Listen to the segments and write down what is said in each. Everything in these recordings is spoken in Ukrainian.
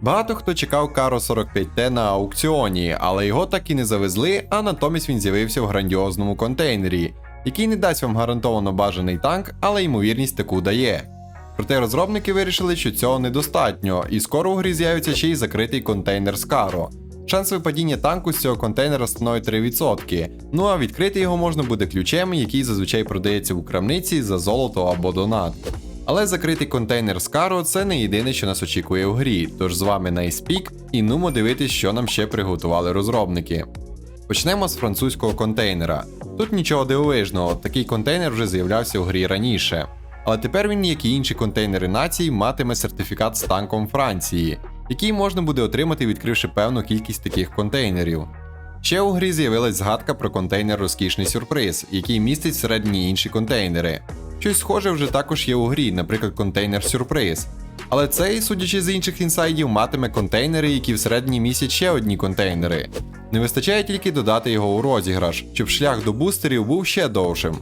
Багато хто чекав Каро 45Т на аукціоні, але його так і не завезли, а натомість він з'явився в грандіозному контейнері, який не дасть вам гарантовано бажаний танк, але ймовірність таку дає. Проте розробники вирішили, що цього недостатньо, і скоро у грі з'явиться ще й закритий контейнер з Каро. Шанс випадіння танку з цього контейнера становить 3%. Ну а відкрити його можна буде ключем, який зазвичай продається у крамниці за золото або донат. Але закритий контейнер з Каро це не єдине, що нас очікує у грі. Тож з вами Найспік і нумо дивитись, що нам ще приготували розробники. Почнемо з французького контейнера. Тут нічого дивовижного, такий контейнер вже з'являвся у грі раніше. Але тепер він, як і інші контейнери націй, матиме сертифікат з танком Франції, який можна буде отримати, відкривши певну кількість таких контейнерів. Ще у грі з'явилась згадка про контейнер Розкішний сюрприз, який містить всередині інші контейнери. Щось схоже вже також є у грі, наприклад, контейнер Сюрприз. Але цей, судячи з інших інсайдів, матиме контейнери, які всередині містять ще одні контейнери. Не вистачає тільки додати його у розіграш, щоб шлях до бустерів був ще довшим.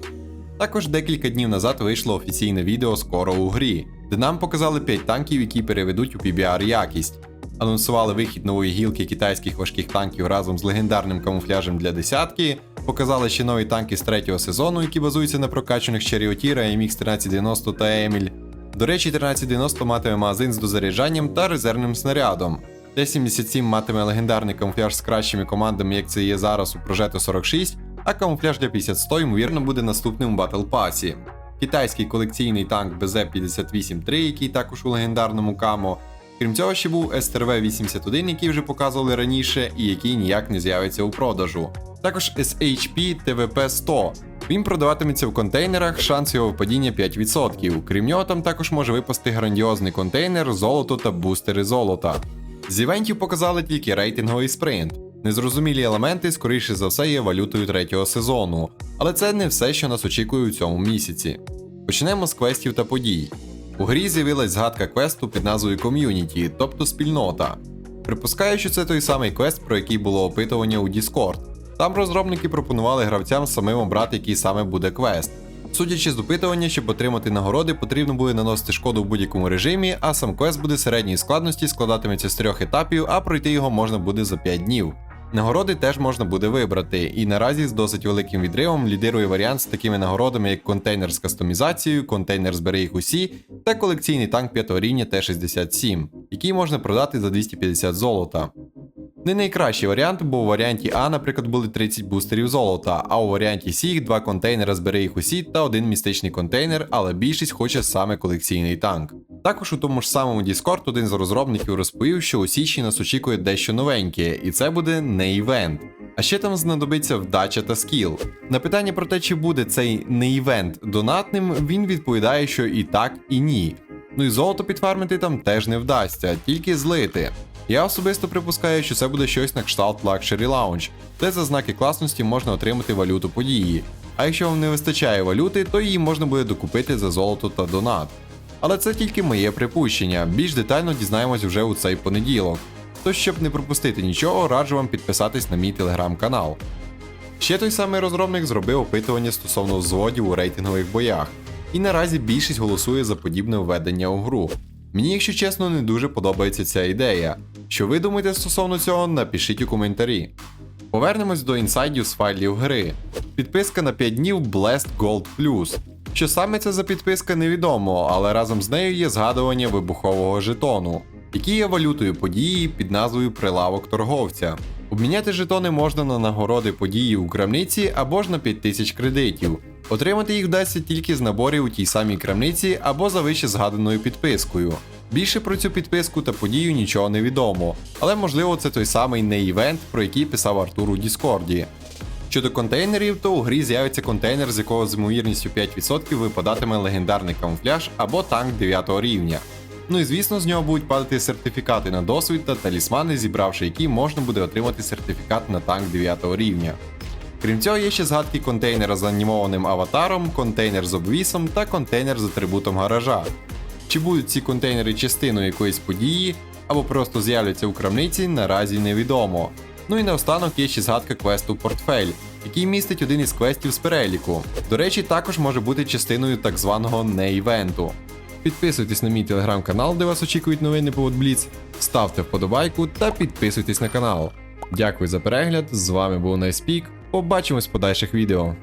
Також декілька днів назад вийшло офіційне відео скоро у грі, де нам показали 5 танків, які переведуть у PBR якість. Анонсували вихід нової гілки китайських важких танків разом з легендарним камуфляжем для десятки, показали ще нові танки з третього сезону, які базуються на прокачаних Charioteer, AMX 1390 та Еміль. До речі, 1390 матиме магазин з дозаряджанням та резервним снарядом. Т-77 матиме легендарний камуфляж з кращими командами, як це є зараз у Progetto 46, а камуфляж для 50-100 ймовірно буде наступним у Battle Pass. Китайський колекційний танк BZ-58-3, який також у легендарному камо. Крім цього, ще був STRV-81, який вже показували раніше і який ніяк не з'явиться у продажу. Також SHP TVP-100. Він продаватиметься в контейнерах, шанс його впадіння 5%. Крім нього, там також може випасти грандіозний контейнер, золото та бустери золота. З івентів показали тільки рейтинговий спринт. Незрозумілі елементи, скоріше за все, є валютою третього сезону, але це не все, що нас очікує у цьому місяці. Почнемо з квестів та подій. У грі з'явилась згадка квесту під назвою Community, тобто спільнота. Припускаю, що це той самий квест, про який було опитування у Discord. Там розробники пропонували гравцям самим обрати, який саме буде квест. Судячи з опитування, щоб отримати нагороди, потрібно буде наносити шкоду в будь-якому режимі, а сам квест буде середньої складності, складатиметься з трьох етапів, а пройти його можна буде за 5 днів. Нагороди теж можна буде вибрати, і наразі з досить великим відривом лідирує варіант з такими нагородами, як контейнер з кастомізацією, контейнер збери їх усі та колекційний танк 5 рівня Т-67, який можна продати за 250 золота. Не найкращий варіант, бо у варіанті А, наприклад, були 30 бустерів золота, а у варіанті С їх два контейнери збери їх усі та один містичний контейнер, але більшість хоче саме колекційний танк. Також у тому ж самому Discord один з розробників розповів, що у січні нас очікує дещо новеньке, і це буде не івент. А ще там знадобиться вдача та скіл. На питання про те, чи буде цей не івент донатним, він відповідає, що і так, і ні. Ну і золото підфармити там теж не вдасться, тільки злити. Я особисто припускаю, що це буде щось на кшталт Luxury Lounge, де за знаки класності можна отримати валюту події. А якщо вам не вистачає валюти, то її можна буде докупити за золото та донат. Але це тільки моє припущення, більш детально дізнаємось вже у цей понеділок. Тож, щоб не пропустити нічого, раджу вам підписатись на мій телеграм-канал. Ще той самий розробник зробив опитування стосовно взводів у рейтингових боях, і наразі більшість голосує за подібне введення у гру. Мені, якщо чесно, не дуже подобається ця ідея. Що ви думаєте стосовно цього, напишіть у коментарі. Повернемось до інсайдів з файлів гри. Підписка на 5 днів Blast Gold Plus. Що саме це за підписка, невідомо, але разом з нею є згадування вибухового жетону, який є валютою події під назвою Прилавок торговця. Обміняти жетони можна на нагороди події у крамниці або ж на 5000 кредитів. Отримати їх вдасться тільки з наборів у тій самій крамниці або за вище згаданою підпискою. Більше про цю підписку та подію нічого не відомо, але можливо це той самий не івент, про який писав Артур у Діскорді. Щодо контейнерів, то у грі з'явиться контейнер, з якого з ймовірністю 5% випадатиме легендарний камуфляж або танк 9 рівня. Ну і звісно, з нього будуть падати сертифікати на досвід та талісмани, зібравши які можна буде отримати сертифікат на танк 9 рівня. Крім цього, є ще згадки контейнера з анімованим аватаром, контейнер з обвісом та контейнер з атрибутом гаража. Чи будуть ці контейнери частиною якоїсь події, або просто з'являться у крамниці, наразі невідомо. Ну і наостанок є ще згадка квесту Портфель, який містить один із квестів з переліку. До речі, також може бути частиною так званого не-івенту. підписуйтесь на мій телеграм-канал, де вас очікують новини по Бліц, ставте вподобайку та підписуйтесь на канал. Дякую за перегляд. З вами був Найспік. Побачимось в подальших відео.